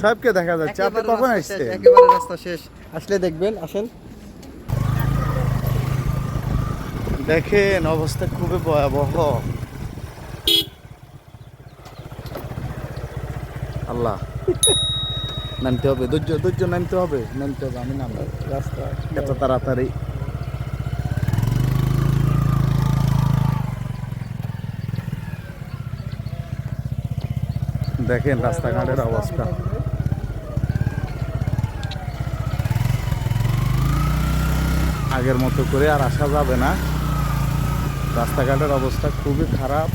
সাহেবকে দেখা যাচ্ছে। আপনি কখন আসছেন? একেবারে রাস্তা শেষ। আসলে দেখবেন আসেন। দেখেন অবস্থা খুবই ভয়াবহ। আল্লাহ। নামতে হবে ধৈর্য ধৈর্য নামতে হবে নামতে হবে আমি নাম রাস্তা এত তাড়াতাড়ি। দেখেন রাস্তাঘাটের অবস্থা। আগের মতো করে আর আসা যাবে না। রাস্তাঘাটের অবস্থা খুবই খারাপ।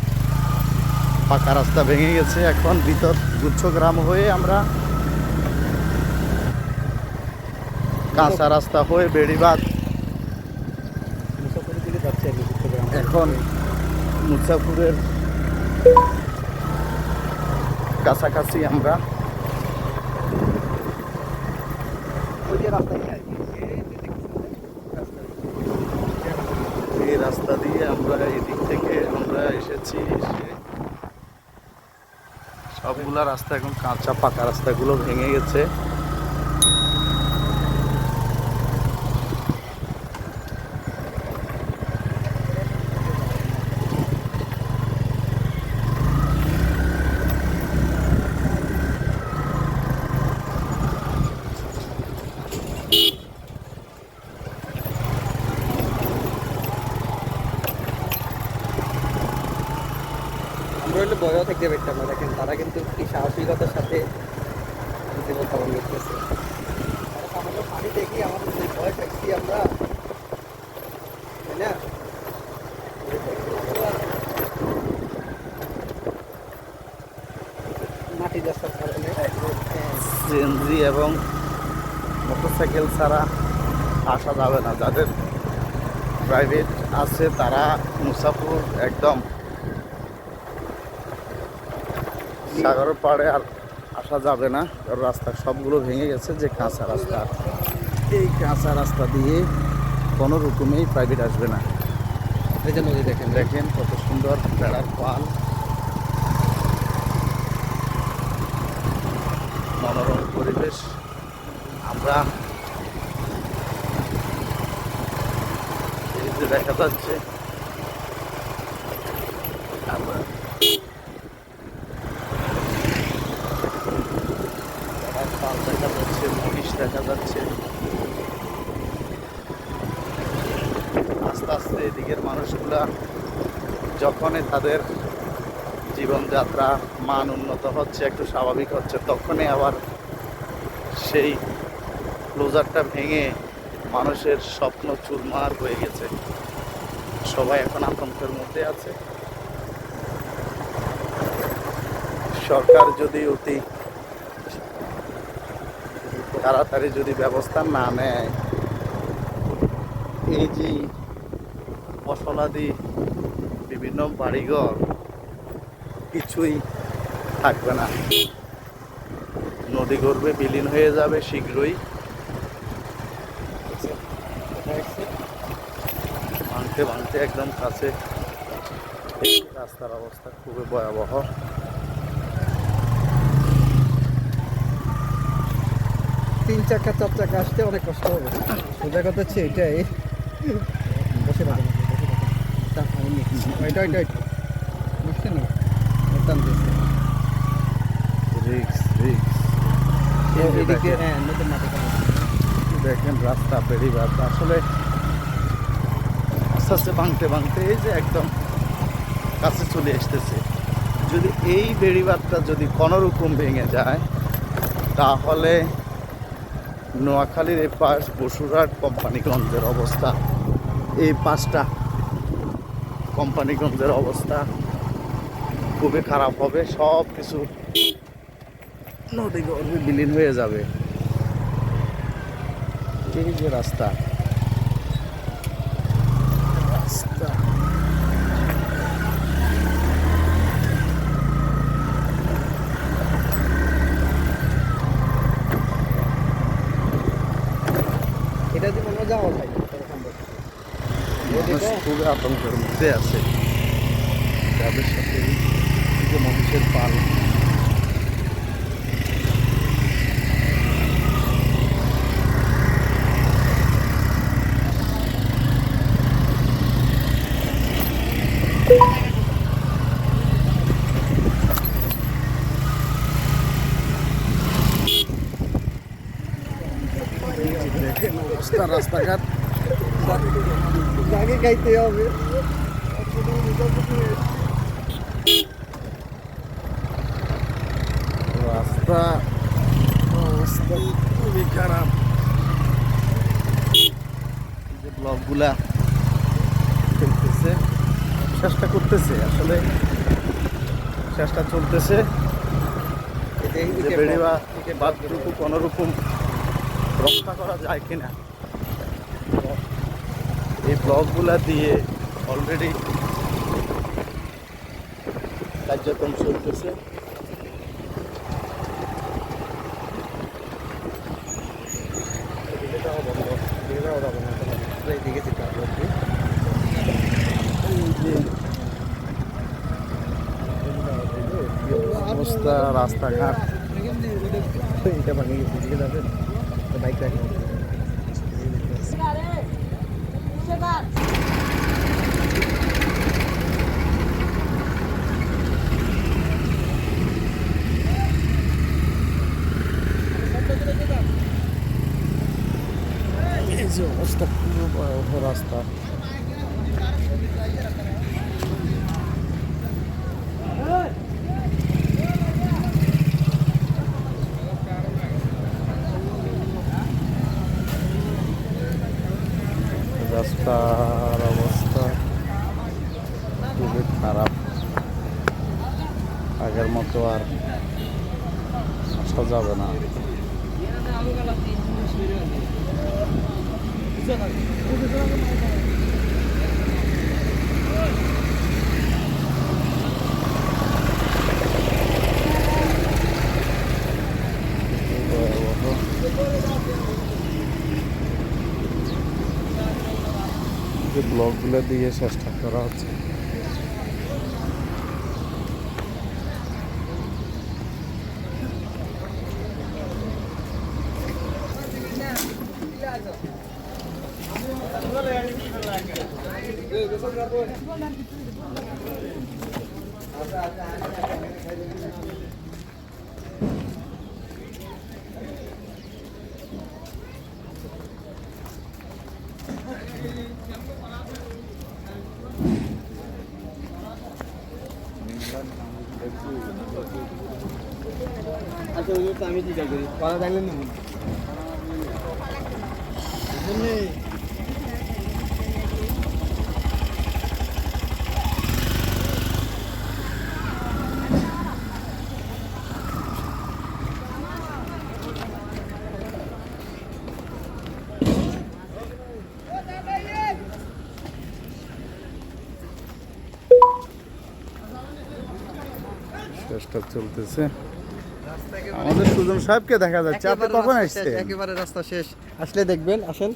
পাকা রাস্তা ভেঙে গেছে এখন ভিতর গুচ্ছ গ্রাম হয়ে আমরা কাঁচা রাস্তা হয়ে বেড়িবাদ। এখন মুসাফুরের কাছাকাছি আমরা। ওই যে রাস্তায় যায়। এই যে দেখছেন, রাস্তা। এই রাস্তা দিয়ে আমরা এদিক দিক থেকে আমরা এসেছি, এসে সবগুলা রাস্তা এখন কাঁচা পাকা রাস্তাগুলো ভেঙে গেছে। আমরা হলে বড় থাকতে পারতাম না। দেখেন, তারা কিন্তু কি সাহসিকতার সাথে জীবনযাপন করতেছে। তারা সামান্য পানি দেখি আমাদের যে ভয় পাইছি আমরা। তাই না? মাটি রাস্তার কারণে সিএনজি এবং মোটরসাইকেল ছাড়া আসা যাবে না। যাদের প্রাইভেট আছে, তারা মুসাফুর একদম সাগরের পাড়ে আর আসা যাবে না। কারণ রাস্তা সবগুলো ভেঙে গেছে যে কাঁচা রাস্তা। এই কাঁচা রাস্তা দিয়ে কোনো রকমেই প্রাইভেট আসবে না। এই যে নদী দেখেন। দেখেন কত সুন্দর বেড়ার পাল। মনোরম পরিবেশ। আমরা দেখা যাচ্ছে আমরা বেড়ার পাল দেখা যাচ্ছে মহিষ দেখা যাচ্ছে আস্তে আস্তে এদিকের মানুষগুলা যখনই তাদের জীবনযাত্রা মান উন্নত হচ্ছে, একটু স্বাভাবিক হচ্ছে, তখনই আবার সেই ক্লোজারটা ভেঙে মানুষের স্বপ্ন চুরমার হয়ে গেছে। সবাই এখন আতঙ্কের মধ্যে আছে। সরকার যদি অতি তাড়াতাড়ি যদি ব্যবস্থা না নেয়, এই যে ফসলাদি বিভিন্ন বাড়িঘর, কিছুই থাকবে না। নদী গর্ভে বিলীন হয়ে যাবে শীঘ্রই। ভাঙতে ভাঙতে একদম কাছে। রাস্তার অবস্থা খুবই ভয়াবহ। তিন চাকা, চার চাকা আসতে অনেক কষ্ট হবে। সোজা কথা হচ্ছে এটাই। বসে বুঝছেন রিক্স রিক্স দেখেন। হ্যাঁ মাটি রাস্তা আসলে আস্তে আস্তে ভাঙতে ভাঙতে এই যে একদম কাছে চলে আসতেছে যদি এই বেড়িবাদটা যদি কোনোরকম ভেঙে যায় তাহলে নোয়াখালীর এই পাশ বসুরহাট কোম্পানিগঞ্জের অবস্থা। এই পাঁচটা কোম্পানিগঞ্জের অবস্থা খুবই খারাপ হবে সব কিছু নদী বিলীন হয়ে যাবে। এই যে রাস্তা। আতঙ্কের মধ্যে আছে তাদের সাথে মানুষের পালা রাস্তাঘাট খাইতে হবে। রাস্তা। অবস্থা খুবই খারাপ। যে ব্লকগুলা চলতেছে চেষ্টা করতেছে আসলে চেষ্টা চলতেছে। বাদটুকু কোনোরকম রক্ষা করা যায় কিনা। এই ব্লকগুলা দিয়ে অলরেডি কার্যক্রম চলতেছে এইদিকে অবস্থা রাস্তাঘাট এটা ভাঙে গেছে যাবেন বাইক রাখেন এই যে অবস্থা পুরো ভয়াবহ রাস্তা রাস্তার অবস্থা খুবই খারাপ মতো আর আসা যাবে না। যে ব্লকগুলো দিয়ে চেষ্টা করা হচ্ছে। আচ্ছা ওই তো আমি জিজ্ঞাসা করি পাড়া থাকলেন না চেষ্টা চলতেছে। আমাদের সুজন সাহেবকে দেখা যাচ্ছে। আপনি কখন আসছেন? একেবারে রাস্তা শেষ। আসলে দেখবেন আসেন।